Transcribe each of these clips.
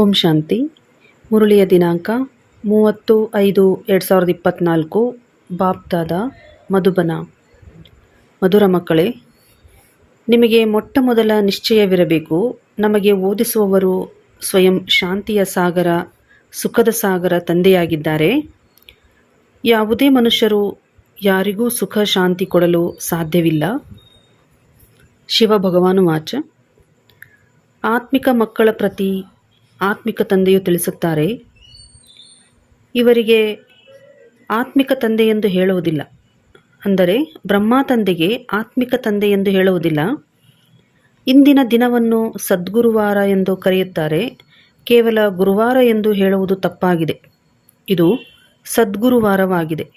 ಓಂ ಶಾಂತಿ. ಮುರುಳಿಯ ದಿನಾಂಕ ಮೂವತ್ತು ಐದು ಎರಡು ಸಾವಿರದ ಇಪ್ಪತ್ತ್ನಾಲ್ಕು ಬಾಬ್ದಾದ ಮಧುಬನ. ಮಧುರ ಮಕ್ಕಳೇ, ನಿಮಗೆ ಮೊಟ್ಟ ಮೊದಲ ನಿಶ್ಚಯವಿರಬೇಕು. ನಮಗೆ ಓದಿಸುವವರು ಸ್ವಯಂ ಶಾಂತಿಯ ಸಾಗರ, ಸುಖದ ಸಾಗರ ತಂದೆಯಾಗಿದ್ದಾರೆ. ಯಾವುದೇ ಮನುಷ್ಯರು ಯಾರಿಗೂ ಸುಖ, ಶಾಂತಿ ಕೊಡಲು ಸಾಧ್ಯವಿಲ್ಲ. ಶಿವ ಭಗವಾನು ವಾಚ. ಆತ್ಮಿಕ ಮಕ್ಕಳ ಪ್ರತಿ ಆತ್ಮಿಕ ತಂದೆಯು ತಿಳಿಸುತ್ತಾರೆ. ಇವರಿಗೆ ಆತ್ಮಿಕ ತಂದೆ ಎಂದು ಹೇಳುವುದಿಲ್ಲ. ಅಂದರೆ ಬ್ರಹ್ಮ ತಂದೆಗೆ ಆತ್ಮಿಕ ತಂದೆ ಎಂದು ಹೇಳುವುದಿಲ್ಲ. ಇಂದಿನ ದಿನವನ್ನು ಸದ್ಗುರುವಾರ ಎಂದು ಕರೆಯುತ್ತಾರೆ. ಕೇವಲ ಗುರುವಾರ ಎಂದು ಹೇಳುವುದು ತಪ್ಪಾಗಿದೆ. ಇದು ಸದ್ಗುರುವಾರವಾಗಿದೆ.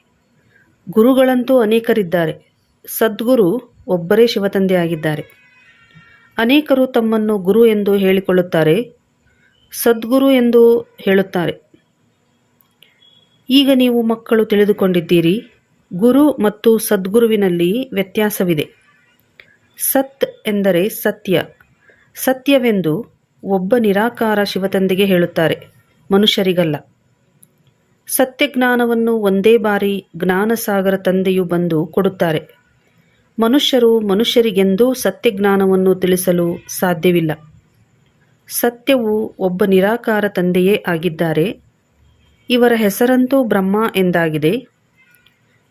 ಗುರುಗಳಂತೂ ಅನೇಕರಿದ್ದಾರೆ. ಸದ್ಗುರು ಒಬ್ಬರೇ ಶಿವತಂದೆ ಆಗಿದ್ದಾರೆ ಅನೇಕರು ತಮ್ಮನ್ನು ಗುರು ಎಂದು ಹೇಳಿಕೊಳ್ಳುತ್ತಾರೆ. ಸದ್ಗುರು ಎಂದು ಹೇಳುತ್ತಾರೆ. ಈಗ ನೀವು ಮಕ್ಕಳು ತಿಳಿದುಕೊಂಡಿದ್ದೀರಿ, ಗುರು ಮತ್ತು ಸದ್ಗುರುವಿನಲ್ಲಿ ವ್ಯತ್ಯಾಸವಿದೆ. ಸತ್ ಎಂದರೆ ಸತ್ಯ. ಸತ್ಯವೆಂದು ಒಬ್ಬ ನಿರಾಕಾರ ಶಿವತಂದೆಗೆ ಹೇಳುತ್ತಾರೆ, ಮನುಷ್ಯರಿಗಲ್ಲ. ಸತ್ಯಜ್ಞಾನವನ್ನು ಒಂದೇ ಬಾರಿ ಜ್ಞಾನಸಾಗರ ತಂದೆಯು ಬಂದು ಕೊಡುತ್ತಾರೆ. ಮನುಷ್ಯರು ಮನುಷ್ಯರಿಗೆಂದೂ ಸತ್ಯಜ್ಞಾನವನ್ನು ತಿಳಿಸಲು ಸಾಧ್ಯವಿಲ್ಲ. ಸತ್ಯವು ಒಬ್ಬ ನಿರಾಕಾರ ತಂದೆಯೇ ಆಗಿದ್ದಾರೆ. ಇವರ ಹೆಸರಂತೂ ಬ್ರಹ್ಮ ಎಂದಾಗಿದೆ.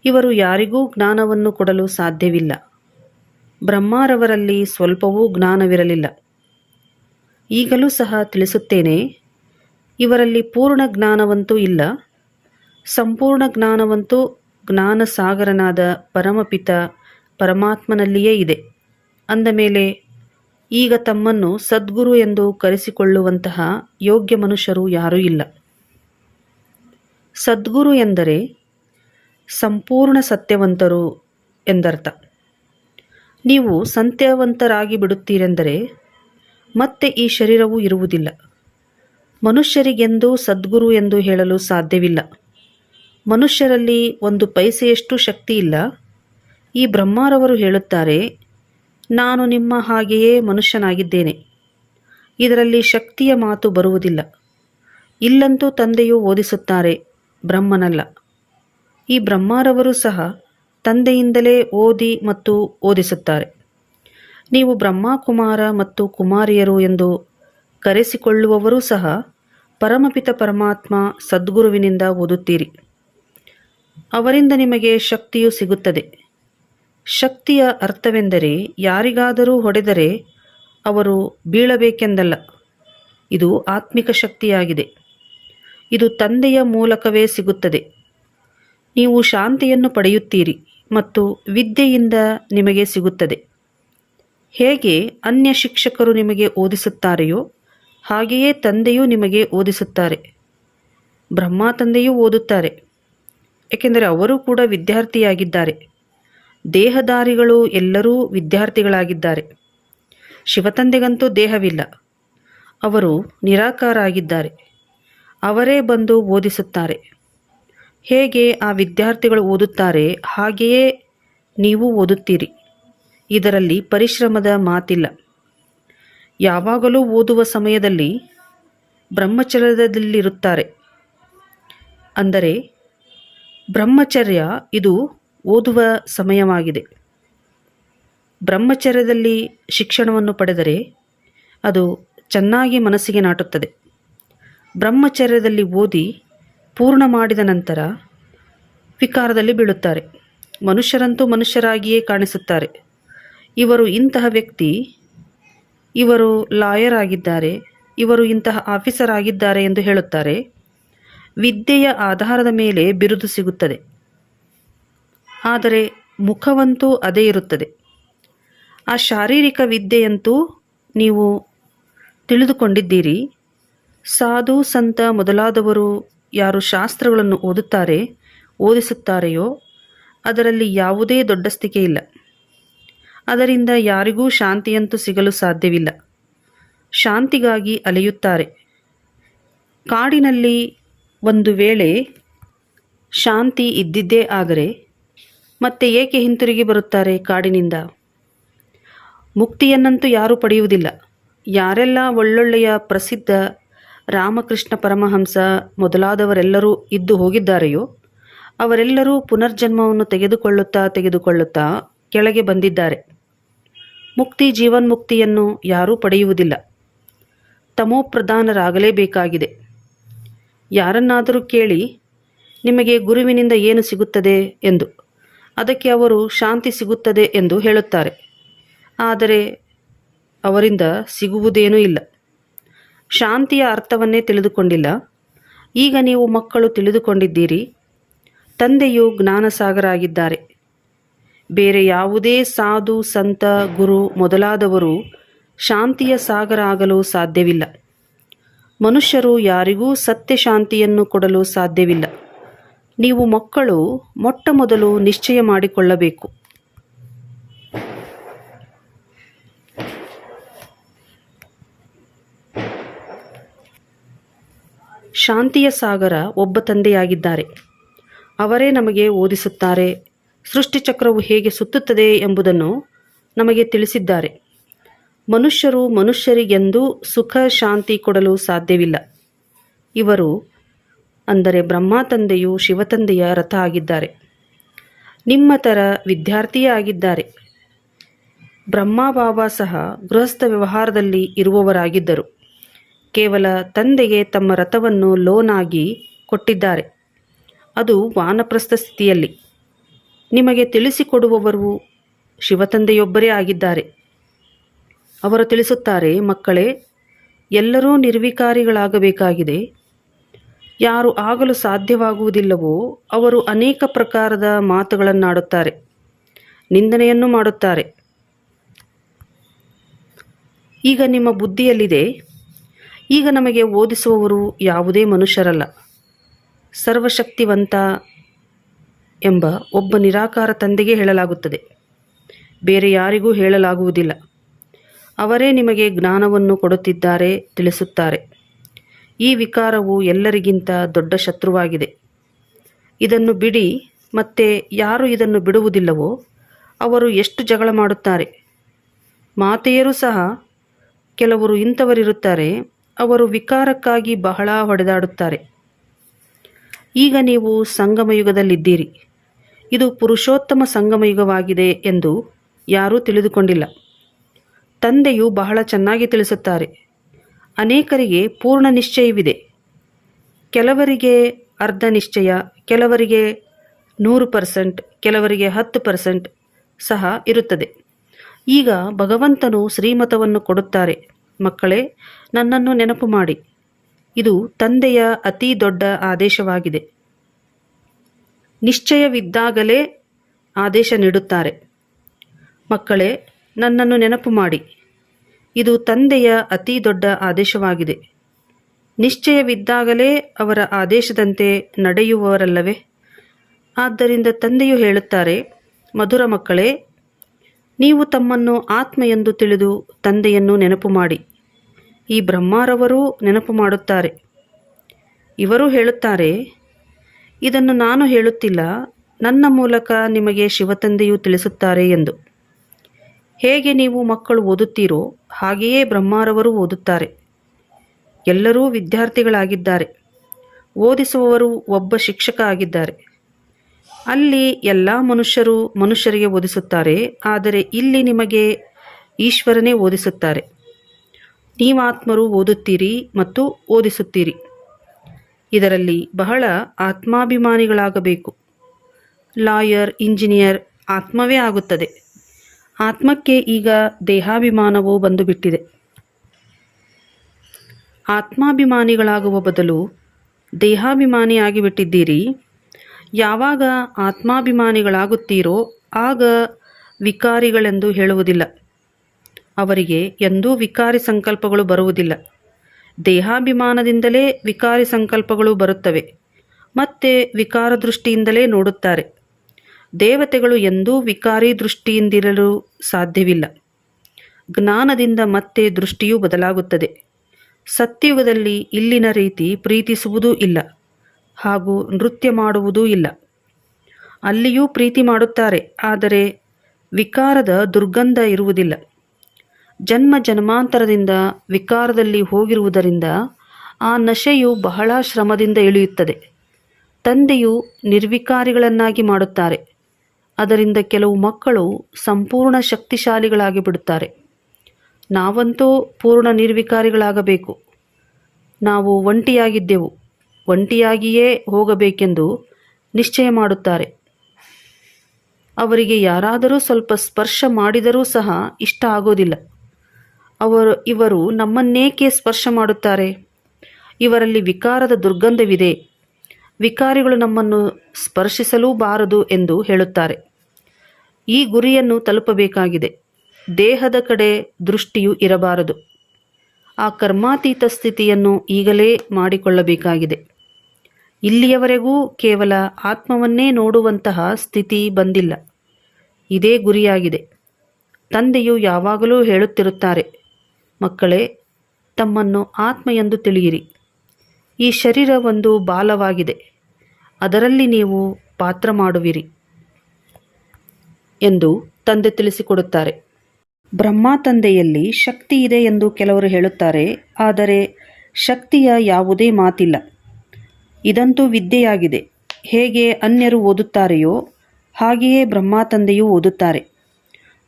ಇವರು ಯಾರಿಗೂ ಜ್ಞಾನವನ್ನು ಕೊಡಲು ಸಾಧ್ಯವಿಲ್ಲ. ಬ್ರಹ್ಮಾರವರಲ್ಲಿ ಸ್ವಲ್ಪವೂ ಜ್ಞಾನವಿರಲಿಲ್ಲ. ಈಗಲೂ ಸಹ ತಿಳಿಸುತ್ತೇನೆ, ಇವರಲ್ಲಿ ಪೂರ್ಣ ಜ್ಞಾನವಂತೂ ಇಲ್ಲ. ಸಂಪೂರ್ಣ ಜ್ಞಾನವಂತೂ ಜ್ಞಾನಸಾಗರನಾದ ಪರಮಪಿತ ಪರಮಾತ್ಮನಲ್ಲಿಯೇ ಇದೆ. ಅಂದ ಮೇಲೆ ಈಗ ತಮ್ಮನ್ನು ಸದ್ಗುರು ಎಂದು ಕರೆಸಿಕೊಳ್ಳುವಂತಹ ಯೋಗ್ಯ ಮನುಷ್ಯರು ಯಾರೂ ಇಲ್ಲ. ಸದ್ಗುರು ಎಂದರೆ ಸಂಪೂರ್ಣ ಸತ್ಯವಂತರು ಎಂದರ್ಥ. ನೀವು ಸತ್ಯವಂತರಾಗಿ ಬಿಡುತ್ತೀರೆಂದರೆ ಮತ್ತೆ ಈ ಶರೀರವು ಇರುವುದಿಲ್ಲ. ಮನುಷ್ಯರಿಗೆಂದೂ ಸದ್ಗುರು ಎಂದು ಹೇಳಲು ಸಾಧ್ಯವಿಲ್ಲ. ಮನುಷ್ಯರಲ್ಲಿ ಒಂದು ಪೈಸೆಯಷ್ಟು ಶಕ್ತಿ ಇಲ್ಲ. ಈ ಬ್ರಹ್ಮರವರು ಹೇಳುತ್ತಾರೆ ನಾನು ನಿಮ್ಮ ಹಾಗೆಯೇ ಮನುಷ್ಯನಾಗಿದ್ದೇನೆ. ಇದರಲ್ಲಿ ಶಕ್ತಿಯ ಮಾತು ಬರುವುದಿಲ್ಲ. ಇಲ್ಲಂತೂ ತಂದೆಯು ಓದಿಸುತ್ತಾರೆ, ಬ್ರಹ್ಮನಲ್ಲ. ಈ ಬ್ರಹ್ಮರವರು ಸಹ ತಂದೆಯಿಂದಲೇ ಓದಿ ಮತ್ತು ಓದಿಸುತ್ತಾರೆ. ನೀವು ಬ್ರಹ್ಮಕುಮಾರ ಮತ್ತು ಕುಮಾರಿಯರು ಎಂದು ಕರೆಸಿಕೊಳ್ಳುವವರೂ ಸಹ ಪರಮಪಿತ ಪರಮಾತ್ಮ ಸದ್ಗುರುವಿನಿಂದ ಓದುತ್ತೀರಿ. ಅವರಿಂದ ನಿಮಗೆ ಶಕ್ತಿಯು ಸಿಗುತ್ತದೆ. ಶಕ್ತಿಯ ಅರ್ಥವೆಂದರೆ ಯಾರಿಗಾದರೂ ಹೊಡೆದರೆ ಅವರು ಬೀಳಬೇಕೆಂದಲ್ಲ. ಇದು ಆತ್ಮಿಕ ಶಕ್ತಿಯಾಗಿದೆ. ಇದು ತಂದೆಯ ಮೂಲಕವೇ ಸಿಗುತ್ತದೆ. ನೀವು ಶಾಂತಿಯನ್ನು ಪಡೆಯುತ್ತೀರಿ ಮತ್ತು ವಿದ್ಯೆಯಿಂದ ನಿಮಗೆ ಸಿಗುತ್ತದೆ. ಹೇಗೆ ಅನ್ಯ ಶಿಕ್ಷಕರು ನಿಮಗೆ ಓದಿಸುತ್ತಾರೆಯೋ, ಹಾಗೆಯೇ ತಂದೆಯೂ ನಿಮಗೆ ಓದಿಸುತ್ತಾರೆ. ಬ್ರಹ್ಮ ತಂದೆಯೂ ಓದುತ್ತಾರೆ, ಏಕೆಂದರೆ ಅವರು ಕೂಡ ವಿದ್ಯಾರ್ಥಿಯಾಗಿದ್ದಾರೆ. ದೇಹದಾರಿಗಳು ಎಲ್ಲರೂ ವಿದ್ಯಾರ್ಥಿಗಳಾಗಿದ್ದಾರೆ. ಶಿವತಂದೆಗಂತೂ ದೇಹವಿಲ್ಲ. ಅವರು ನಿರಾಕಾರ ಆಗಿದ್ದಾರೆ ಅವರೇ ಬಂದು ಓದಿಸುತ್ತಾರೆ. ಹೇಗೆ ಆ ವಿದ್ಯಾರ್ಥಿಗಳು ಓದುತ್ತಾರೆ ಹಾಗೆಯೇ ನೀವು ಓದುತ್ತೀರಿ. ಇದರಲ್ಲಿ ಪರಿಶ್ರಮದ ಮಾತಿಲ್ಲ. ಯಾವಾಗಲೂ ಓದುವ ಸಮಯದಲ್ಲಿ ಬ್ರಹ್ಮಚರ್ಯದಲ್ಲಿರುತ್ತಾರೆ. ಅಂದರೆ ಬ್ರಹ್ಮಚರ್ಯ ಇದು ಓದುವ ಸಮಯವಾಗಿದೆ. ಬ್ರಹ್ಮಚರ್ಯದಲ್ಲಿ ಶಿಕ್ಷಣವನ್ನು ಪಡೆದರೆ ಅದು ಚೆನ್ನಾಗಿ ಮನಸ್ಸಿಗೆ ನಾಟುತ್ತದೆ. ಬ್ರಹ್ಮಚರ್ಯದಲ್ಲಿ ಓದಿ ಪೂರ್ಣ ಮಾಡಿದ ನಂತರ ವಿಕಾರದಲ್ಲಿ ಬೀಳುತ್ತಾರೆ. ಮನುಷ್ಯರಂತೂ ಮನುಷ್ಯರಾಗಿಯೇ ಕಾಣಿಸುತ್ತಾರೆ. ಇವರು ಇಂತಹ ವ್ಯಕ್ತಿ, ಇವರು ಲಾಯರ್ ಆಗಿದ್ದಾರೆ ಇವರು ಇಂತಹ ಆಫೀಸರ್ ಆಗಿದ್ದಾರೆ ಎಂದು ಹೇಳುತ್ತಾರೆ. ವಿದ್ಯೆಯ ಆಧಾರದ ಮೇಲೆ ಬಿರುದು ಸಿಗುತ್ತದೆ. ಆದರೆ ಮುಖವಂತೂ ಅದೇ ಇರುತ್ತದೆ. ಆ ಶಾರೀರಿಕ ವಿದ್ಯೆಯಂತೂ ನೀವು ತಿಳಿದುಕೊಂಡಿದ್ದೀರಿ. ಸಾಧು, ಸಂತ ಮೊದಲಾದವರು ಯಾರು ಶಾಸ್ತ್ರಗಳನ್ನು ಓದುತ್ತಾರೆ, ಓದಿಸುತ್ತಾರೆಯೋ, ಅದರಲ್ಲಿ ಯಾವುದೇ ದೊಡ್ಡ ಸ್ಥಿಕೆ ಇಲ್ಲ. ಅದರಿಂದ ಯಾರಿಗೂ ಶಾಂತಿಯಂತೂ ಸಿಗಲು ಸಾಧ್ಯವಿಲ್ಲ. ಶಾಂತಿಗಾಗಿ ಅಲೆಯುತ್ತಾರೆ. ಕಾಡಿನಲ್ಲಿ ಒಂದು ವೇಳೆ ಶಾಂತಿ ಇದ್ದಿದ್ದೇ ಆದರೆ ಮತ್ತೆ ಏಕೆ ಹಿಂತಿರುಗಿ ಬರುತ್ತಾರೆ ಕಾಡಿನಿಂದ? ಮುಕ್ತಿಯನ್ನಂತೂ ಯಾರೂ ಪಡೆಯುವುದಿಲ್ಲ. ಯಾರೆಲ್ಲ ಒಳ್ಳೊಳ್ಳೆಯ ಪ್ರಸಿದ್ಧ ರಾಮಕೃಷ್ಣ ಪರಮಹಂಸ ಮೊದಲಾದವರೆಲ್ಲರೂ ಇದ್ದು ಹೋಗಿದ್ದಾರೆಯೋ, ಅವರೆಲ್ಲರೂ ಪುನರ್ಜನ್ಮವನ್ನು ತೆಗೆದುಕೊಳ್ಳುತ್ತಾ ತೆಗೆದುಕೊಳ್ಳುತ್ತಾ ಕೆಳಗೆ ಬಂದಿದ್ದಾರೆ. ಮುಕ್ತಿ ಜೀವನ್ಮುಕ್ತಿಯನ್ನು ಯಾರೂ ಪಡೆಯುವುದಿಲ್ಲ. ತಮೋಪ್ರಧಾನರಾಗಲೇಬೇಕಾಗಿದೆ ಯಾರನ್ನಾದರೂ ಕೇಳಿ, ನಿಮಗೆ ಗುರುವಿನಿಂದ ಏನು ಸಿಗುತ್ತದೆ? ಎಂದು. ಅದಕ್ಕೆ ಅವರು ಶಾಂತಿ ಸಿಗುತ್ತದೆ ಎಂದು ಹೇಳುತ್ತಾರೆ. ಆದರೆ ಅವರಿಂದ ಸಿಗುವುದೇನೂ ಇಲ್ಲ. ಶಾಂತಿಯ ಅರ್ಥವನ್ನೇ ತಿಳಿದುಕೊಂಡಿಲ್ಲ. ಈಗ ನೀವು ಮಕ್ಕಳು ತಿಳಿದುಕೊಂಡಿದ್ದೀರಿ. ತಂದೆಯು ಜ್ಞಾನಸಾಗರಾಗಿದ್ದಾರೆ. ಬೇರೆ ಯಾವುದೇ ಸಾಧು, ಸಂತ, ಗುರು ಮೊದಲಾದವರು ಶಾಂತಿಯ ಸಾಗರ ಆಗಲು ಸಾಧ್ಯವಿಲ್ಲ. ಮನುಷ್ಯರು ಯಾರಿಗೂ ಸತ್ಯ ಶಾಂತಿಯನ್ನು ಕೊಡಲು ಸಾಧ್ಯವಿಲ್ಲ. ನೀವು ಮಕ್ಕಳು ಮೊಟ್ಟ ಮೊದಲು ನಿಶ್ಚಯ ಮಾಡಿಕೊಳ್ಳಬೇಕು. ಶಾಂತಿಯ ಸಾಗರ ಒಬ್ಬ ತಂದೆಯಾಗಿದ್ದಾರೆ. ಅವರೇ ನಮಗೆ ಓದಿಸುತ್ತಾರೆ ಸೃಷ್ಟಿಚಕ್ರವು ಹೇಗೆ ಸುತ್ತುತ್ತದೆ ಎಂಬುದನ್ನು ನಮಗೆ ತಿಳಿಸಿದ್ದಾರೆ. ಮನುಷ್ಯರು ಮನುಷ್ಯರಿಗೆಂದೂ ಸುಖ ಶಾಂತಿ ಕೊಡಲು ಸಾಧ್ಯವಿಲ್ಲ. ಇವರು ಅಂದರೆ ಬ್ರಹ್ಮ ತಂದೆಯು ಶಿವತಂದೆಯ ರಥ ಆಗಿದ್ದಾರೆ. ನಿಮ್ಮ ಥರ ವಿದ್ಯಾರ್ಥಿಯೇ ಆಗಿದ್ದಾರೆ. ಬ್ರಹ್ಮ ಬಾಬಾ ಸಹ ಗೃಹಸ್ಥ ವ್ಯವಹಾರದಲ್ಲಿ ಇರುವವರಾಗಿದ್ದರು. ಕೇವಲ ತಂದೆಗೆ ತಮ್ಮ ರಥವನ್ನು ಲೋನ್ ಆಗಿ ಕೊಟ್ಟಿದ್ದಾರೆ. ಅದು ವಾನಪ್ರಸ್ಥ ಸ್ಥಿತಿಯಲ್ಲಿ. ನಿಮಗೆ ತಿಳಿಸಿಕೊಡುವವರು ಶಿವತಂದೆಯೊಬ್ಬರೇ ಆಗಿದ್ದಾರೆ. ಅವರು ತಿಳಿಸುತ್ತಾರೆ, ಮಕ್ಕಳೇ, ಎಲ್ಲರೂ ನಿರ್ವಿಕಾರಿಗಳಾಗಬೇಕಾಗಿದೆ. ಯಾರು ಆಗಲು ಸಾಧ್ಯವಾಗುವುದಿಲ್ಲವೋ ಅವರು ಅನೇಕ ಪ್ರಕಾರದ ಮಾತುಗಳನ್ನಾಡುತ್ತಾರೆ, ನಿಂದನೆಯನ್ನು ಮಾಡುತ್ತಾರೆ. ಈಗ ನಿಮ್ಮ ಬುದ್ಧಿಯಲ್ಲಿದೆ. ಈಗ ನಮಗೆ ಓದಿಸುವವರು ಯಾವುದೇ ಮನುಷ್ಯರಲ್ಲ. ಸರ್ವಶಕ್ತಿವಂತ ಎಂಬ ಒಬ್ಬ ನಿರಾಕಾರ ತಂದೆಗೆ ಹೇಳಲಾಗುತ್ತದೆ. ಬೇರೆ ಯಾರಿಗೂ ಹೇಳಲಾಗುವುದಿಲ್ಲ. ಅವರೇ ನಿಮಗೆ ಜ್ಞಾನವನ್ನು ಕೊಡುತ್ತಿದ್ದಾರೆ, ತಿಳಿಸುತ್ತಾರೆ. ಈ ವಿಕಾರವು ಎಲ್ಲರಿಗಿಂತ ದೊಡ್ಡ ಶತ್ರುವಾಗಿದೆ. ಇದನ್ನು ಬಿಡಿ, ಮತ್ತೆ ಯಾರು ಇದನ್ನು ಬಿಡುವುದಿಲ್ಲವೋ ಅವರು ಎಷ್ಟು ಜಗಳ ಮಾಡುತ್ತಾರೆ. ಮಾತೆಯರು ಸಹ ಕೆಲವರು ಇಂಥವರಿರುತ್ತಾರೆ, ಅವರು ವಿಕಾರಕ್ಕಾಗಿ ಬಹಳ ಹೊಡೆದಾಡುತ್ತಾರೆ. ಈಗ ನೀವು ಸಂಗಮಯುಗದಲ್ಲಿದ್ದೀರಿ. ಇದು ಪುರುಷೋತ್ತಮ ಸಂಗಮಯುಗವಾಗಿದೆ ಎಂದು ಯಾರೂ ತಿಳಿದುಕೊಂಡಿಲ್ಲ. ತಂದೆಯು ಬಹಳ ಚೆನ್ನಾಗಿ ತಿಳಿಸುತ್ತಾರೆ. ಅನೇಕರಿಗೆ ಪೂರ್ಣ ನಿಶ್ಚಯವಿದೆ. ಕೆಲವರಿಗೆ ಅರ್ಧ ನಿಶ್ಚಯ, ಕೆಲವರಿಗೆ ನೂರು ಪರ್ಸೆಂಟ್, ಕೆಲವರಿಗೆ ಹತ್ತು ಪರ್ಸೆಂಟ್ ಸಹ ಇರುತ್ತದೆ. ಈಗ ಭಗವಂತನು ಶ್ರೀಮತವನ್ನು ಕೊಡುತ್ತಾರೆ. ಮಕ್ಕಳೇ, ನನ್ನನ್ನು ನೆನಪು ಮಾಡಿ. ಇದು ತಂದೆಯ ಅತಿ ದೊಡ್ಡ ಆದೇಶವಾಗಿದೆ. ನಿಶ್ಚಯವಿದ್ದಾಗಲೇ ಆದೇಶ ನೀಡುತ್ತಾರೆ. ಮಕ್ಕಳೇ, ನನ್ನನ್ನು ನೆನಪು ಮಾಡಿ. ಇದು ತಂದೆಯ ಅತಿ ದೊಡ್ಡ ಆದೇಶವಾಗಿದೆ. ನಿಶ್ಚಯವಿದ್ದಾಗಲೇ ಅವರ ಆದೇಶದಂತೆ ನಡೆಯುವವರಲ್ಲವೇ? ಆದ್ದರಿಂದ ತಂದೆಯು ಹೇಳುತ್ತಾರೆ, ಮಧುರ ಮಕ್ಕಳೇ, ನೀವು ತಮ್ಮನ್ನು ಆತ್ಮ ಎಂದು ತಿಳಿದು ತಂದೆಯನ್ನು ನೆನಪು ಮಾಡಿ. ಈ ಬ್ರಹ್ಮಾರವರೂ ನೆನಪು ಮಾಡುತ್ತಾರೆ. ಇವರು ಹೇಳುತ್ತಾರೆ, ಇದನ್ನು ನಾನು ಹೇಳುತ್ತಿಲ್ಲ, ನನ್ನ ಮೂಲಕ ನಿಮಗೆ ಶಿವತಂದೆಯು ತಿಳಿಸುತ್ತಾರೆ ಎಂದು. ಹೇಗೆ ನೀವು ಮಕ್ಕಳು ಓದುತ್ತೀರೋ ಹಾಗೆಯೇ ಬ್ರಹ್ಮಾರವರು ಓದುತ್ತಾರೆ. ಎಲ್ಲರೂ ವಿದ್ಯಾರ್ಥಿಗಳಾಗಿದ್ದಾರೆ. ಓದಿಸುವವರು ಒಬ್ಬ ಶಿಕ್ಷಕ ಆಗಿದ್ದಾರೆ. ಅಲ್ಲಿ ಎಲ್ಲ ಮನುಷ್ಯರು ಮನುಷ್ಯರಿಗೆ ಓದಿಸುತ್ತಾರೆ, ಆದರೆ ಇಲ್ಲಿ ನಿಮಗೆ ಈಶ್ವರನೇ ಓದಿಸುತ್ತಾರೆ. ನೀವಾತ್ಮರು ಓದುತ್ತೀರಿ ಮತ್ತು ಓದಿಸುತ್ತೀರಿ. ಇದರಲ್ಲಿ ಬಹಳ ಆತ್ಮಾಭಿಮಾನಿಗಳಾಗಬೇಕು. ಲಾಯರ್, ಇಂಜಿನಿಯರ್ ಆತ್ಮವೇ ಆಗುತ್ತದೆ. ಆತ್ಮಕ್ಕೆ ಈಗ ದೇಹಾಭಿಮಾನವೂ ಬಂದು ಬಿಟ್ಟಿದೆ ಆತ್ಮಾಭಿಮಾನಿಗಳಾಗುವ ಬದಲು ದೇಹಾಭಿಮಾನಿಯಾಗಿ ಬಿಟ್ಟಿದ್ದೀರಿ ಯಾವಾಗ ಆತ್ಮಾಭಿಮಾನಿಗಳಾಗುತ್ತೀರೋ ಆಗ ವಿಕಾರಿಗಳೆಂದು ಹೇಳುವುದಿಲ್ಲ. ಅವರಿಗೆ ಎಂದೂ ವಿಕಾರಿ ಸಂಕಲ್ಪಗಳು ಬರುವುದಿಲ್ಲ. ದೇಹಾಭಿಮಾನದಿಂದಲೇ ವಿಕಾರಿ ಸಂಕಲ್ಪಗಳು ಬರುತ್ತವೆ. ಮತ್ತೆ ವಿಕಾರ ದೃಷ್ಟಿಯಿಂದಲೇ ನೋಡುತ್ತಾರೆ. ದೇವತೆಗಳು ಎಂದೂ ವಿಕಾರಿ ದೃಷ್ಟಿಯಿಂದಿರಲು ಸಾಧ್ಯವಿಲ್ಲ. ಜ್ಞಾನದಿಂದ ಮತ್ತೆ ದೃಷ್ಟಿಯೂ ಬದಲಾಗುತ್ತದೆ. ಸತ್ಯುಗದಲ್ಲಿ ಇಲ್ಲಿನ ರೀತಿ ಪ್ರೀತಿಸುವುದೂ ಇಲ್ಲ, ಹಾಗೂ ನೃತ್ಯ ಮಾಡುವುದೂ ಇಲ್ಲ. ಅಲ್ಲಿಯೂ ಪ್ರೀತಿ ಮಾಡುತ್ತಾರೆ, ಆದರೆ ವಿಕಾರದ ದುರ್ಗಂಧ ಇರುವುದಿಲ್ಲ. ಜನ್ಮ ಜನ್ಮಾಂತರದಿಂದ ವಿಕಾರದಲ್ಲಿ ಹೋಗಿರುವುದರಿಂದ ಆ ನಶೆಯು ಬಹಳ ಶ್ರಮದಿಂದ ಇಳಿಯುತ್ತದೆ. ತಂದೆಯು ನಿರ್ವಿಕಾರಿಗಳನ್ನಾಗಿ ಮಾಡುತ್ತಾರೆ. ಅದರಿಂದ ಕೆಲವು ಮಕ್ಕಳು ಸಂಪೂರ್ಣ ಶಕ್ತಿಶಾಲಿಗಳಾಗಿ ಬಿಡುತ್ತಾರೆ. ನಾವಂತೂ ಪೂರ್ಣ ನಿರ್ವಿಕಾರಿಗಳಾಗಬೇಕು. ನಾವು ಒಂಟಿಯಾಗಿದ್ದೆವು. ಒಂಟಿಯಾಗಿಯೇ ಹೋಗಬೇಕೆಂದು ನಿಶ್ಚಯ ಮಾಡುತ್ತಾರೆ. ಅವರಿಗೆ ಯಾರಾದರೂ ಸ್ವಲ್ಪ ಸ್ಪರ್ಶ ಮಾಡಿದರೂ ಸಹ ಇಷ್ಟ ಆಗೋದಿಲ್ಲ. ಅವರು, ಇವರು ನಮ್ಮನ್ನೇಕೆ ಸ್ಪರ್ಶ ಮಾಡುತ್ತಾರೆ? ಇವರಲ್ಲಿ ವಿಕಾರದ ದುರ್ಗಂಧವಿದೆ. ವಿಕಾರಿಗಳು ನಮ್ಮನ್ನು ಸ್ಪರ್ಶಿಸಲೂ ಬಾರದು ಎಂದು ಹೇಳುತ್ತಾರೆ. ಈ ಗುರಿಯನ್ನು ತಲುಪಬೇಕಾಗಿದೆ. ದೇಹದ ಕಡೆ ದೃಷ್ಟಿಯು ಇರಬಾರದು. ಆ ಕರ್ಮಾತೀತ ಸ್ಥಿತಿಯನ್ನು ಈಗಲೇ ಮಾಡಿಕೊಳ್ಳಬೇಕಾಗಿದೆ. ಇಲ್ಲಿಯವರೆಗೂ ಕೇವಲ ಆತ್ಮವನ್ನೇ ನೋಡುವಂತಹ ಸ್ಥಿತಿ ಬಂದಿಲ್ಲ. ಇದೇ ಗುರಿಯಾಗಿದೆ. ತಂದೆಯು ಯಾವಾಗಲೂ ಹೇಳುತ್ತಿರುತ್ತಾರೆ, ಮಕ್ಕಳೇ, ತಮ್ಮನ್ನು ಆತ್ಮ ಎಂದು ತಿಳಿಯಿರಿ. ಈ ಶರೀರ ಒಂದು ಬಾಲವಾಗಿದೆ. ಅದರಲ್ಲಿ ನೀವು ಪಾತ್ರ ಮಾಡುವಿರಿ ಎಂದು ತಂದೆ ತಿಳಿಸಿಕೊಡುತ್ತಾರೆ. ಬ್ರಹ್ಮ ತಂದೆಯಲ್ಲಿ ಶಕ್ತಿ ಇದೆ ಎಂದು ಕೆಲವರು ಹೇಳುತ್ತಾರೆ, ಆದರೆ ಶಕ್ತಿಯ ಯಾವುದೇ ಮಾತಿಲ್ಲ. ಇದಂತೂ ವಿದ್ಯೆಯಾಗಿದೆ. ಹೇಗೆ ಅನ್ಯರು ಓದುತ್ತಾರೆಯೋ, ಹಾಗೆಯೇ ಬ್ರಹ್ಮ ತಂದೆಯೂ ಓದುತ್ತಾರೆ.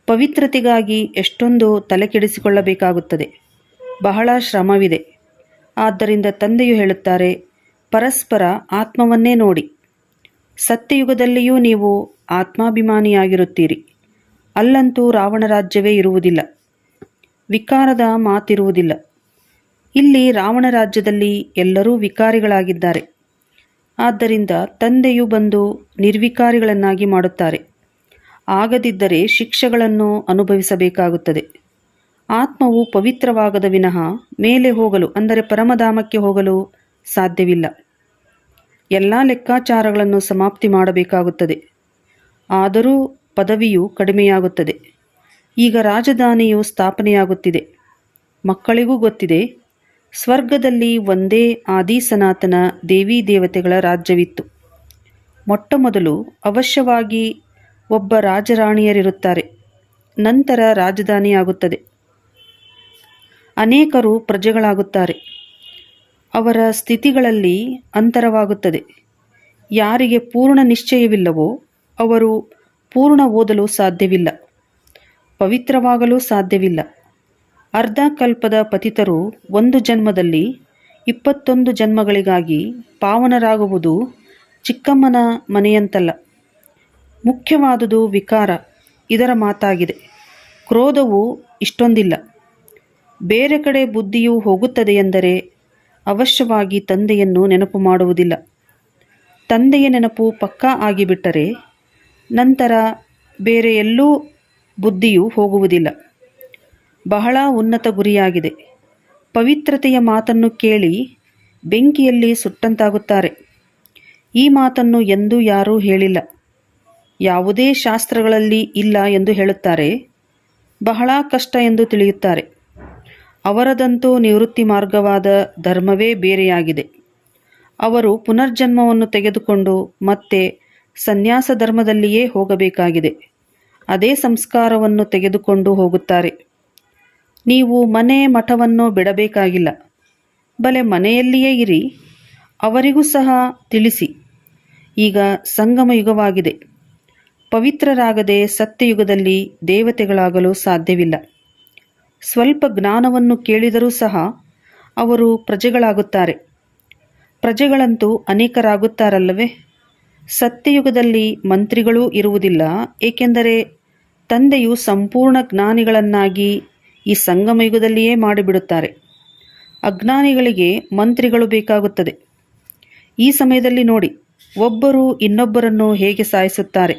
ಪವಿತ್ರತೆಗಾಗಿ ಎಷ್ಟೊಂದು ತಲೆಕೆಡಿಸಿಕೊಳ್ಳಬೇಕಾಗುತ್ತದೆ. ಬಹಳ ಶ್ರಮವಿದೆ. ಆದ್ದರಿಂದ ತಂದೆಯು ಹೇಳುತ್ತಾರೆ, ಪರಸ್ಪರ ಆತ್ಮವನ್ನೇ ನೋಡಿ. ಸತ್ಯಯುಗದಲ್ಲಿಯೂ ನೀವು ಆತ್ಮಾಭಿಮಾನಿಯಾಗಿರುತ್ತೀರಿ. ಅಲ್ಲಂತೂ ರಾವಣ ರಾಜ್ಯವೇ ಇರುವುದಿಲ್ಲ. ವಿಕಾರದ ಮಾತಿರುವುದಿಲ್ಲ. ಇಲ್ಲಿ ರಾವಣ ರಾಜ್ಯದಲ್ಲಿ ಎಲ್ಲರೂ ವಿಕಾರಿಗಳಾಗಿದ್ದಾರೆ. ಆದ್ದರಿಂದ ತಂದೆಯು ಬಂದು ನಿರ್ವಿಕಾರಿಗಳನ್ನಾಗಿ ಮಾಡುತ್ತಾರೆ. ಆಗದಿದ್ದರೆ ಶಿಕ್ಷೆಗಳನ್ನು ಅನುಭವಿಸಬೇಕಾಗುತ್ತದೆ. ಆತ್ಮವು ಪವಿತ್ರವಾಗದ ವಿನಃ ಮೇಲೆ ಹೋಗಲು, ಅಂದರೆ ಪರಮಧಾಮಕ್ಕೆ ಹೋಗಲು ಸಾಧ್ಯವಿಲ್ಲ. ಎಲ್ಲ ಲೆಕ್ಕಾಚಾರಗಳನ್ನು ಸಮಾಪ್ತಿ ಮಾಡಬೇಕಾಗುತ್ತದೆ. ಆದರೂ ಪದವಿಯು ಕಡಿಮೆಯಾಗುತ್ತದೆ. ಈಗ ರಾಜಧಾನಿಯು ಸ್ಥಾಪನೆಯಾಗುತ್ತಿದೆ. ಮಕ್ಕಳಿಗೂ ಗೊತ್ತಿದೆ, ಸ್ವರ್ಗದಲ್ಲಿ ಒಂದೇ ಆದಿ ಸನಾತನ ದೇವಿ ದೇವತೆಗಳ ರಾಜ್ಯವಿತ್ತು. ಮೊಟ್ಟ ಮೊದಲು ಅವಶ್ಯವಾಗಿ ಒಬ್ಬ ರಾಜರಾಣಿಯರಿರುತ್ತಾರೆ. ನಂತರ ರಾಜಧಾನಿಯಾಗುತ್ತದೆ. ಅನೇಕರು ಪ್ರಜೆಗಳಾಗುತ್ತಾರೆ. ಅವರ ಸ್ಥಿತಿಗಳಲ್ಲಿ ಅಂತರವಾಗುತ್ತದೆ. ಯಾರಿಗೆ ಪೂರ್ಣ ನಿಶ್ಚಯವಿಲ್ಲವೋ ಅವರು ಪೂರ್ಣ ಓದಲು ಸಾಧ್ಯವಿಲ್ಲ, ಪವಿತ್ರವಾಗಲು ಸಾಧ್ಯವಿಲ್ಲ. ಅರ್ಧ ಕಲ್ಪದ ಪತಿತರು ಒಂದು ಜನ್ಮದಲ್ಲಿ ಇಪ್ಪತ್ತೊಂದು ಜನ್ಮಗಳಿಗಾಗಿ ಪಾವನರಾಗುವುದು ಚಿಕ್ಕಮ್ಮನ ಮನೆಯಂತಲ್ಲ. ಮುಖ್ಯವಾದುದು ವಿಕಾರ, ಇದರ ಮಾತಾಗಿದೆ. ಕ್ರೋಧವು ಇಷ್ಟೊಂದಿಲ್ಲ. ಬೇರೆ ಕಡೆ ಬುದ್ಧಿಯು ಹೋಗುತ್ತದೆ ಎಂದರೆ ಅವಶ್ಯವಾಗಿ ತಂದೆಯನ್ನು ನೆನಪು ಮಾಡುವುದಿಲ್ಲ. ತಂದೆಯ ನೆನಪು ಪಕ್ಕಾ ಆಗಿಬಿಟ್ಟರೆ ನಂತರ ಬೇರೆ ಎಲ್ಲೂ ಬುದ್ಧಿಯು ಹೋಗುವುದಿಲ್ಲ. ಬಹಳ ಉನ್ನತ ಗುರಿಯಾಗಿದೆ. ಪವಿತ್ರತೆಯ ಮಾತನ್ನು ಕೇಳಿ ಬೆಂಕಿಯಲ್ಲಿ ಸುಟ್ಟಂತಾಗುತ್ತಾರೆ. ಈ ಮಾತನ್ನು ಎಂದೂ ಯಾರೂ ಹೇಳಿಲ್ಲ. ಯಾವುದೇ ಶಾಸ್ತ್ರಗಳಲ್ಲಿ ಇಲ್ಲ ಎಂದು ಹೇಳುತ್ತಾರೆ. ಬಹಳ ಕಷ್ಟ ಎಂದು ತಿಳಿಯುತ್ತಾರೆ. ಅವರದಂತೂ ನಿವೃತ್ತಿ ಮಾರ್ಗವಾದ ಧರ್ಮವೇ ಬೇರೆಯಾಗಿದೆ. ಅವರು ಪುನರ್ಜನ್ಮವನ್ನು ತೆಗೆದುಕೊಂಡು ಮತ್ತೆ ಸನ್ಯಾಸ ಧರ್ಮದಲ್ಲಿಯೇ ಹೋಗಬೇಕಾಗಿದೆ. ಅದೇ ಸಂಸ್ಕಾರವನ್ನು ತೆಗೆದುಕೊಂಡು ಹೋಗುತ್ತಾರೆ. ನೀವು ಮನೆ ಮಠವನ್ನು ಬಿಡಬೇಕಾಗಿಲ್ಲ. ಬಲೆ ಮನೆಯಲ್ಲಿಯೇ ಇರಿ. ಅವರಿಗೂ ಸಹ ತಿಳಿಸಿ. ಈಗ ಸಂಗಮ ಯುಗವಾಗಿದೆ. ಪವಿತ್ರರಾಗದೆ ಸತ್ಯಯುಗದಲ್ಲಿ ದೇವತೆಗಳಾಗಲು ಸಾಧ್ಯವಿಲ್ಲ. ಸ್ವಲ್ಪ ಜ್ಞಾನವನ್ನು ಕೇಳಿದರೂ ಸಹ ಅವರು ಪ್ರಜೆಗಳಾಗುತ್ತಾರೆ. ಪ್ರಜೆಗಳಂತೂ ಅನೇಕರಾಗುತ್ತಾರಲ್ಲವೇ? ಸತ್ಯಯುಗದಲ್ಲಿ ಮಂತ್ರಿಗಳೂ ಇರುವುದಿಲ್ಲ, ಏಕೆಂದರೆ ತಂದೆಯು ಸಂಪೂರ್ಣ ಜ್ಞಾನಿಗಳನ್ನಾಗಿ ಈ ಸಂಗಮಯುಗದಲ್ಲಿಯೇ ಮಾಡಿಬಿಡುತ್ತಾರೆ. ಅಜ್ಞಾನಿಗಳಿಗೆ ಮಂತ್ರಿಗಳು ಬೇಕಾಗುತ್ತದೆ. ಈ ಸಮಯದಲ್ಲಿ ನೋಡಿ, ಒಬ್ಬರು ಇನ್ನೊಬ್ಬರನ್ನು ಹೇಗೆ ಸಾಯಿಸುತ್ತಾರೆ?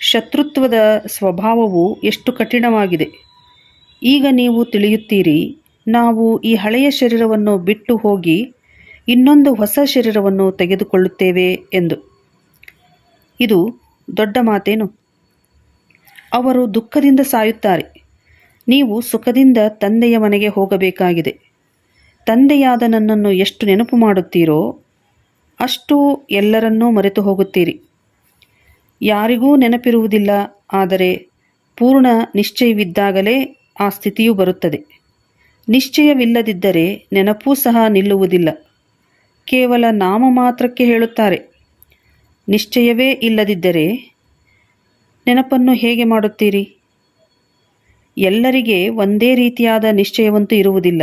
ಶತ್ರುತ್ವದ ಸ್ವಭಾವವು ಎಷ್ಟು ಕಠಿಣವಾಗಿದೆ. ಈಗ ನೀವು ತಿಳಿಯುತ್ತೀರಿ, ನಾವು ಈ ಹಳೆಯ ಶರೀರವನ್ನು ಬಿಟ್ಟು ಹೋಗಿ ಇನ್ನೊಂದು ಹೊಸ ಶರೀರವನ್ನು ತೆಗೆದುಕೊಳ್ಳುತ್ತೇವೆ ಎಂದು. ಇದು ದೊಡ್ಡ ಮಾತೇನು? ಅವರು ದುಃಖದಿಂದ ಸಾಯುತ್ತಾರೆ. ನೀವು ಸುಖದಿಂದ ತಂದೆಯ ಮನೆಗೆ ಹೋಗಬೇಕಾಗಿದೆ. ತಂದೆಯಾದ ನನ್ನನ್ನು ಎಷ್ಟು ನೆನಪು ಮಾಡುತ್ತೀರೋ, ಅಷ್ಟು ಎಲ್ಲರನ್ನೂ ಮರೆತು ಹೋಗುತ್ತೀರಿ. ಯಾರಿಗೂ ನೆನಪಿರುವುದಿಲ್ಲ, ಆದರೆ ಪೂರ್ಣ ನಿಶ್ಚಯವಿದ್ದಾಗಲೇ ಆ ಸ್ಥಿತಿಯು ಬರುತ್ತದೆ. ನಿಶ್ಚಯವಿಲ್ಲದಿದ್ದರೆ ನೆನಪೂ ಸಹ ನಿಲ್ಲುವುದಿಲ್ಲ. ಕೇವಲ ನಾಮ ಮಾತ್ರಕ್ಕೆ ಹೇಳುತ್ತಾರೆ. ನಿಶ್ಚಯವೇ ಇಲ್ಲದಿದ್ದರೆ ನೆನಪನ್ನು ಹೇಗೆ ಮಾಡುತ್ತೀರಿ? ಎಲ್ಲರಿಗೆ ಒಂದೇ ರೀತಿಯಾದ ನಿಶ್ಚಯವಂತೂ ಇರುವುದಿಲ್ಲ.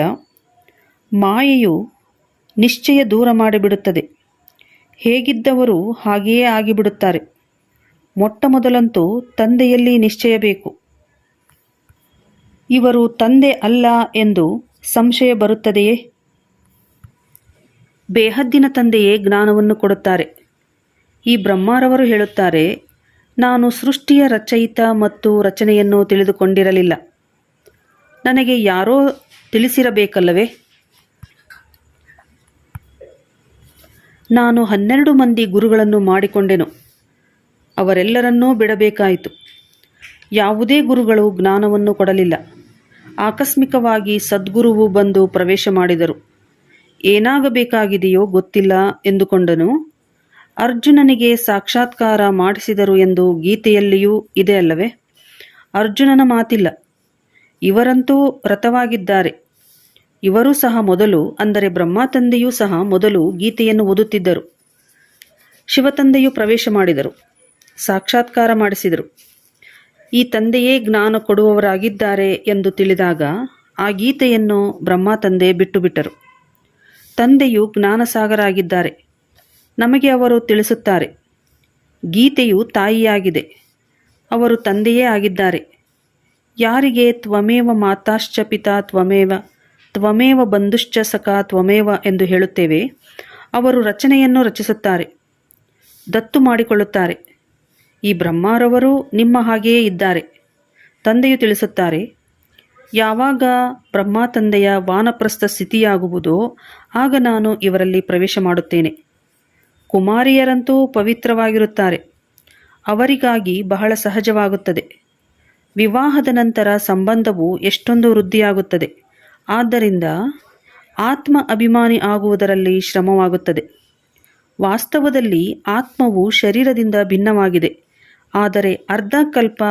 ಮಾಯೆಯು ನಿಶ್ಚಯ ದೂರ ಮಾಡಿಬಿಡುತ್ತದೆ. ಹೇಗಿದ್ದವರು ಹಾಗೆಯೇ ಆಗಿಬಿಡುತ್ತಾರೆ. ಮೊಟ್ಟ ಮೊದಲಂತೂ ತಂದೆಯಲ್ಲಿ ನಿಶ್ಚಯ ಬೇಕು. ಇವರು ತಂದೆ ಅಲ್ಲ ಎಂದು ಸಂಶಯ ಬರುತ್ತದೆಯೇ? ಬೇಹದ್ದಿನ ತಂದೆಯೇ ಜ್ಞಾನವನ್ನು ಕೊಡುತ್ತಾರೆ. ಈ ಬ್ರಹ್ಮಾರವರು ಹೇಳುತ್ತಾರೆ, ನಾನು ಸೃಷ್ಟಿಯ ರಚಯಿತ ಮತ್ತು ರಚನೆಯನ್ನು ತಿಳಿದುಕೊಂಡಿರಲಿಲ್ಲ. ನನಗೆ ಯಾರೋ ತಿಳಿಸಿರಬೇಕಲ್ಲವೇ? ನಾನು ಹನ್ನೆರಡು ಮಂದಿ ಗುರುಗಳನ್ನು ಮಾಡಿಕೊಂಡೆನು. ಅವರೆಲ್ಲರನ್ನೂ ಬಿಡಬೇಕಾಯಿತು. ಯಾವುದೇ ಗುರುಗಳು ಜ್ಞಾನವನ್ನು ಕೊಡಲಿಲ್ಲ. ಆಕಸ್ಮಿಕವಾಗಿ ಸದ್ಗುರುವು ಬಂದು ಪ್ರವೇಶ ಮಾಡಿದರು. ಏನಾಗಬೇಕಾಗಿದೆಯೋ ಗೊತ್ತಿಲ್ಲ ಎಂದುಕೊಂಡನು. ಅರ್ಜುನನಿಗೆ ಸಾಕ್ಷಾತ್ಕಾರ ಮಾಡಿಸಿದರು ಎಂದು ಗೀತೆಯಲ್ಲಿಯೂ ಇದೆ ಅಲ್ಲವೇ? ಅರ್ಜುನನ ಮಾತಿಲ್ಲ. ಇವರಂತೂ ರಥವಾಗಿದ್ದಾರೆ. ಇವರೂ ಸಹ ಮೊದಲು, ಅಂದರೆ ಬ್ರಹ್ಮ ತಂದೆಯೂ ಸಹ ಮೊದಲು ಗೀತೆಯನ್ನು ಓದುತ್ತಿದ್ದರು. ಶಿವತಂದೆಯು ಪ್ರವೇಶ ಮಾಡಿದರು. ಸಾಕ್ಷಾತ್ಕಾರ ಮಾಡಿಸಿದರು. ಈ ತಂದೆಯೇ ಜ್ಞಾನ ಕೊಡುವವರಾಗಿದ್ದಾರೆ ಎಂದು ತಿಳಿದಾಗ ಆ ಗೀತೆಯನ್ನು ಬ್ರಹ್ಮ ತಂದೆ ಬಿಟ್ಟುಬಿಟ್ಟರು. ತಂದೆಯು ಜ್ಞಾನಸಾಗರ ಆಗಿದ್ದಾರೆ ನಮಗೆ ಅವರು ತಿಳಿಸುತ್ತಾರೆ, ಗೀತೆಯು ತಾಯಿಯಾಗಿದೆ, ಅವರು ತಂದೆಯೇ ಆಗಿದ್ದಾರೆ. ಯಾರಿಗೆ ತ್ವಮೇವ ಮಾತಾಶ್ಚ ಪಿತಾ ತ್ವಮೇವ ತ್ವಮೇವ ಬಂಧುಶ್ಚ ಸಖ ತ್ವಮೇವ ಎಂದು ಹೇಳುತ್ತೇವೆ, ಅವರು ರಚನೆಯನ್ನು ರಚಿಸುತ್ತಾರೆ, ದತ್ತು ಮಾಡಿಕೊಳ್ಳುತ್ತಾರೆ. ಈ ಬ್ರಹ್ಮಾರವರು ನಿಮ್ಮ ಹಾಗೆಯೇ ಇದ್ದಾರೆ. ತಂದೆಯು ತಿಳಿಸುತ್ತಾರೆ, ಯಾವಾಗ ಬ್ರಹ್ಮ ತಂದೆಯ ವಾನಪ್ರಸ್ಥ ಸ್ಥಿತಿಯಾಗುವುದೋ ಆಗ ನಾನು ಇವರಲ್ಲಿ ಪ್ರವೇಶ ಮಾಡುತ್ತೇನೆ. ಕುಮಾರಿಯರಂತೂ ಪವಿತ್ರವಾಗಿರುತ್ತಾರೆ. ಅವರಿಗಾಗಿ ಬಹಳ ಸಹಜವಾಗುತ್ತದೆ. ವಿವಾಹದ ನಂತರ ಸಂಬಂಧವು ಎಷ್ಟೊಂದು ವೃದ್ಧಿಯಾಗುತ್ತದೆ. ಆದ್ದರಿಂದ ಆತ್ಮ ಅಭಿಮಾನಿ ಆಗುವುದರಲ್ಲಿ ಶ್ರಮವಾಗುತ್ತದೆ. ವಾಸ್ತವದಲ್ಲಿ ಆತ್ಮವು ಶರೀರದಿಂದ ಭಿನ್ನವಾಗಿದೆ. ಆದರೆ ಅರ್ಧಕಲ್ಪ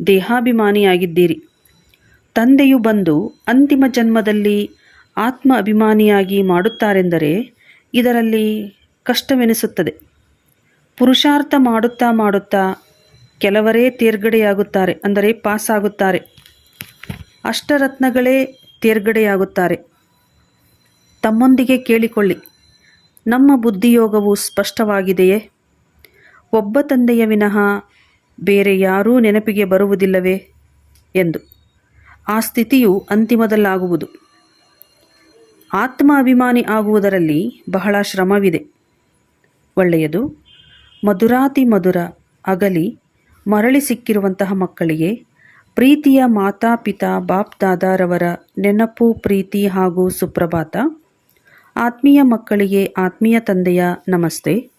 ದೇಹಾಭಿಮಾನಿಯಾಗಿದ್ದೀರಿ. ತಂದೆಯು ಬಂದು ಅಂತಿಮ ಜನ್ಮದಲ್ಲಿ ಆತ್ಮ ಅಭಿಮಾನಿಯಾಗಿ ಮಾಡುತ್ತಾರೆಂದರೆ ಇದರಲ್ಲಿ ಕಷ್ಟವೆನಿಸುತ್ತದೆ. ಪುರುಷಾರ್ಥ ಮಾಡುತ್ತಾ ಮಾಡುತ್ತಾ ಕೆಲವರೇ ತೇರ್ಗಡೆಯಾಗುತ್ತಾರೆ, ಅಂದರೆ ಪಾಸಾಗುತ್ತಾರೆ. ಅಷ್ಟರತ್ನಗಳೇ ತೇರ್ಗಡೆಯಾಗುತ್ತಾರೆ. ತಮ್ಮೊಂದಿಗೆ ಕೇಳಿಕೊಳ್ಳಿ, ನಮ್ಮ ಬುದ್ಧಿಯೋಗವು ಸ್ಪಷ್ಟವಾಗಿದೆಯೇ? ಒಬ್ಬ ತಂದೆಯ ವಿನಃ ಬೇರೆ ಯಾರೂ ನೆನಪಿಗೆ ಬರುವುದಿಲ್ಲವೇ? ಎಂದು. ಆ ಸ್ಥಿತಿಯು ಅಂತಿಮದಲ್ಲಾಗುವುದು. ಆತ್ಮಾಭಿಮಾನಿ ಆಗುವುದರಲ್ಲಿ ಬಹಳ ಶ್ರಮವಿದೆ. ಒಳ್ಳೆಯದು, ಮಧುರಾತಿ ಮಧುರ, ಅಗಲಿ, ಮರಳಿ ಸಿಕ್ಕಿರುವಂತಹ ಮಕ್ಕಳಿಗೆ ಪ್ರೀತಿಯ ಮಾತಾಪಿತಾ ಬಾಪ್ ದಾದಾರವರ ನೆನಪು, ಪ್ರೀತಿ ಹಾಗೂ ಸುಪ್ರಭಾತ. ಆತ್ಮೀಯ ಮಕ್ಕಳಿಗೆ ಆತ್ಮೀಯ ತಂದೆಯ ನಮಸ್ತೆ.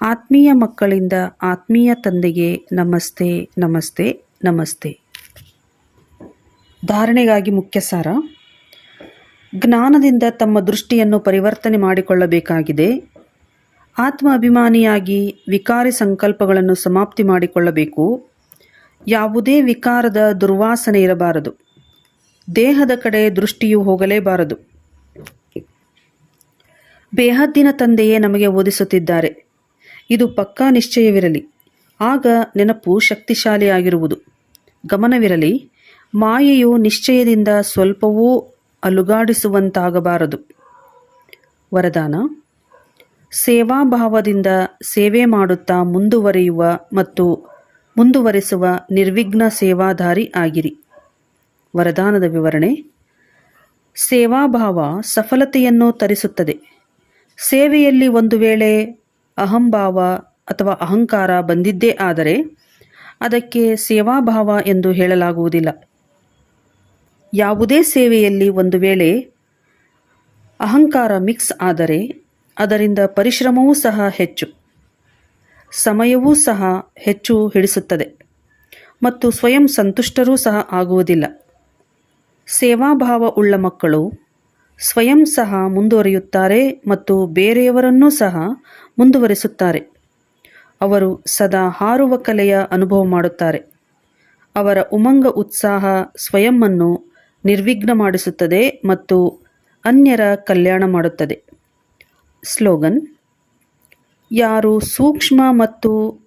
ಆತ್ಮೀಯ ಮಕ್ಕಳಿಂದ ಆತ್ಮೀಯ ತಂದೆಗೆ ನಮಸ್ತೆ ನಮಸ್ತೆ ನಮಸ್ತೆ. ಧಾರಣೆಗಾಗಿ ಮುಖ್ಯ ಸಾರ. ಜ್ಞಾನದಿಂದ ತಮ್ಮ ದೃಷ್ಟಿಯನ್ನು ಪರಿವರ್ತನೆ ಮಾಡಿಕೊಳ್ಳಬೇಕಾಗಿದೆ. ಆತ್ಮ ಅಭಿಮಾನಿಯಾಗಿ ವಿಕಾರಿ ಸಂಕಲ್ಪಗಳನ್ನು ಸಮಾಪ್ತಿ ಮಾಡಿಕೊಳ್ಳಬೇಕು. ಯಾವುದೇ ವಿಕಾರದ ದುರ್ವಾಸನೆ ಇರಬಾರದು. ದೇಹದ ಕಡೆ ದೃಷ್ಟಿಯು ಹೋಗಲೇಬಾರದು. ಬೇಹದ್ದಿನ ತಂದೆಯೇ ನಮಗೆ ಓದಿಸುತ್ತಿದ್ದಾರೆ. ಇದು ಪಕ್ಕಾ ನಿಶ್ಚಯವಿರಲಿ. ಆಗ ನೆನಪು ಶಕ್ತಿಶಾಲಿಯಾಗಿರುವುದು. ಗಮನವಿರಲಿ, ಮಾಯೆಯು ನಿಶ್ಚಯದಿಂದ ಸ್ವಲ್ಪವೂ ಅಲುಗಾಡಿಸುವಂತಾಗಬಾರದು. ವರದಾನ, ಸೇವಾಭಾವದಿಂದ ಸೇವೆ ಮಾಡುತ್ತಾ ಮುಂದುವರಿಯುವ ಮತ್ತು ಮುಂದುವರೆಸುವ ನಿರ್ವಿಘ್ನ ಸೇವಾಧಾರಿ ಆಗಿರಿ. ವರದಾನದ ವಿವರಣೆ, ಸೇವಾಭಾವ ಸಫಲತೆಯನ್ನು ತರಿಸುತ್ತದೆ. ಸೇವೆಯಲ್ಲಿ ಒಂದು ವೇಳೆ ಅಹಂಭಾವ ಅಥವಾ ಅಹಂಕಾರ ಬಂದಿದ್ದೇ ಆದರೆ ಅದಕ್ಕೆ ಸೇವಾಭಾವ ಎಂದು ಹೇಳಲಾಗುವುದಿಲ್ಲ. ಯಾವುದೇ ಸೇವೆಯಲ್ಲಿ ಒಂದು ವೇಳೆ ಅಹಂಕಾರ ಮಿಕ್ಸ್ ಆದರೆ ಅದರಿಂದ ಪರಿಶ್ರಮವೂ ಸಹ ಹೆಚ್ಚು, ಸಮಯವೂ ಸಹ ಹೆಚ್ಚು ಹಿಡಿಸುತ್ತದೆ ಮತ್ತು ಸ್ವಯಂ ಸಂತುಷ್ಟರೂ ಸಹ ಆಗುವುದಿಲ್ಲ. ಸೇವಾಭಾವ ಉಳ್ಳ ಮಕ್ಕಳು ಸ್ವಯಂ ಸಹ ಮುಂದುವರಿಯುತ್ತಾರೆ ಮತ್ತು ಬೇರೆಯವರನ್ನೂ ಸಹ ಮುಂದುವರಿಸುತ್ತಾರೆ. ಅವರು ಸದಾ ಹಾರುವ ಕಲೆಯ ಅನುಭವ ಮಾಡುತ್ತಾರೆ. ಅವರ ಉಮಂಗ ಉತ್ಸಾಹ ಸ್ವಯಂವನ್ನು ನಿರ್ವಿಘ್ನ ಮಾಡಿಸುತ್ತದೆ ಮತ್ತು ಅನ್ಯರ ಕಲ್ಯಾಣ ಮಾಡುತ್ತದೆ. ಸ್ಲೋಗನ್, ಯಾರು ಸೂಕ್ಷ್ಮ ಮತ್ತು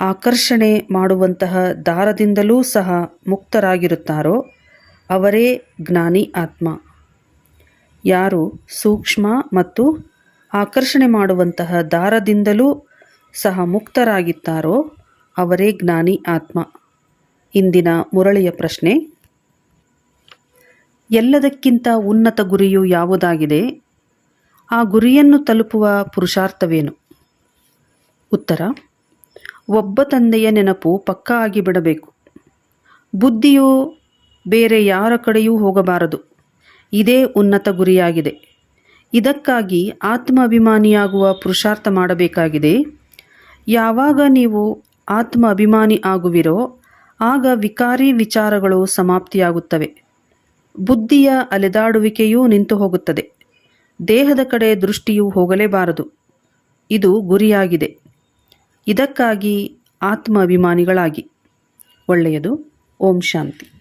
ಆಕರ್ಷಣೆ ಮಾಡುವಂತಹ ದಾರದಿಂದಲೂ ಸಹ ಮುಕ್ತರಾಗಿರುತ್ತಾರೋ, ಅವರೇ ಜ್ಞಾನಿ ಆತ್ಮ. ಯಾರು ಸೂಕ್ಷ್ಮ ಮತ್ತು ಆಕರ್ಷಣೆ ಮಾಡುವಂತಹ ದಾರದಿಂದಲೂ ಸಹ ಮುಕ್ತರಾಗಿದ್ದಾರೋ ಅವರೇ ಜ್ಞಾನಿ ಆತ್ಮ. ಇಂದಿನ ಮುರಳಿಯ ಪ್ರಶ್ನೆ, ಎಲ್ಲದಕ್ಕಿಂತ ಉನ್ನತ ಗುರಿಯು ಯಾವುದಾಗಿದೆ? ಆ ಗುರಿಯನ್ನು ತಲುಪುವ ಪುರುಷಾರ್ಥವೇನು? ಉತ್ತರ, ಒಬ್ಬ ತಂದೆಯ ನೆನಪು ಪಕ್ಕ ಆಗಿ ಬಿಡಬೇಕು. ಬುದ್ಧಿಯು ಬೇರೆ ಯಾರ ಕಡೆಯೂ ಹೋಗಬಾರದು. ಇದೇ ಉನ್ನತ ಗುರಿಯಾಗಿದೆ. ಇದಕ್ಕಾಗಿ ಆತ್ಮಾಭಿಮಾನಿಯಾಗುವ ಪುರುಷಾರ್ಥ ಮಾಡಬೇಕಾಗಿದೆ. ಯಾವಾಗ ನೀವು ಆತ್ಮ ಅಭಿಮಾನಿ ಆಗುವಿರೋ, ಆಗ ವಿಕಾರಿ ವಿಚಾರಗಳು ಸಮಾಪ್ತಿಯಾಗುತ್ತವೆ. ಬುದ್ಧಿಯ ಅಲೆದಾಡುವಿಕೆಯೂ ನಿಂತು ಹೋಗುತ್ತದೆ ದೇಹದ ಕಡೆ ದೃಷ್ಟಿಯು ಹೋಗಲೇಬಾರದು. ಇದು ಗುರಿಯಾಗಿದೆ. ಇದಕ್ಕಾಗಿ ಆತ್ಮ ಅಭಿಮಾನಿಗಳಾಗಿ ಒಳ್ಳೆಯದು. ಓಂ ಶಾಂತಿ.